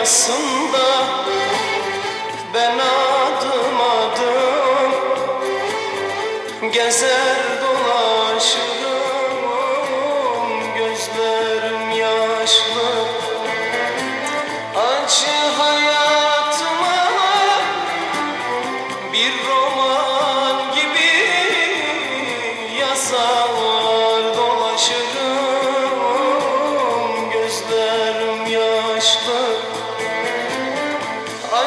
dünyasında ben adım adım gezer dolaşırım. Gözlerim yaşlı acı hayatıma bir roman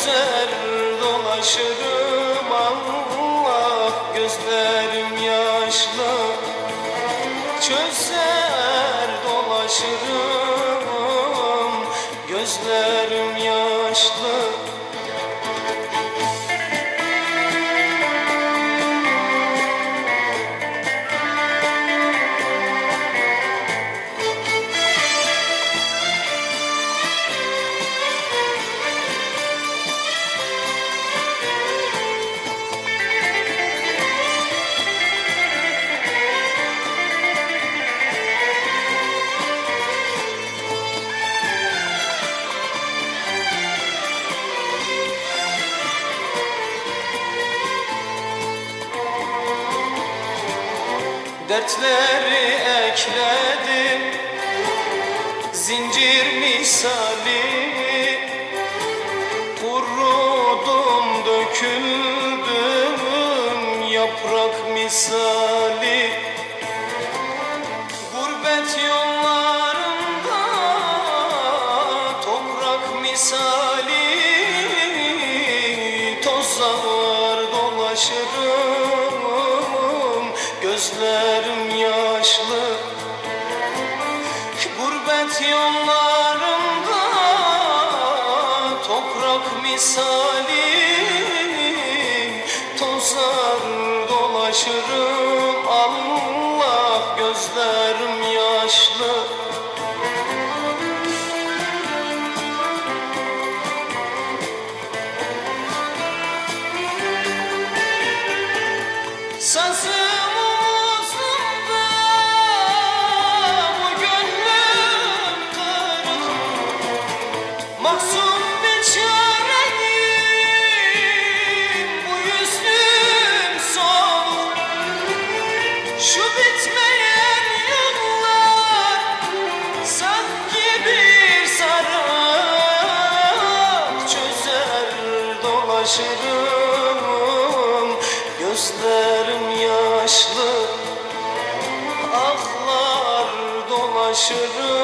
Çözer dolaşırım Allah Gözlerim yaşlı. Çözer dolaşırım Gözlerim Dertleri ekledim. Zincir misali Kurudum döküldüm Yaprak misali. Gurbet yollarında Toprak misali Gözlerim yaşlı. Gurbet yollarında Toprak misali. Tozar dolaşırım Allah gözlerim yaşlı dolaşırım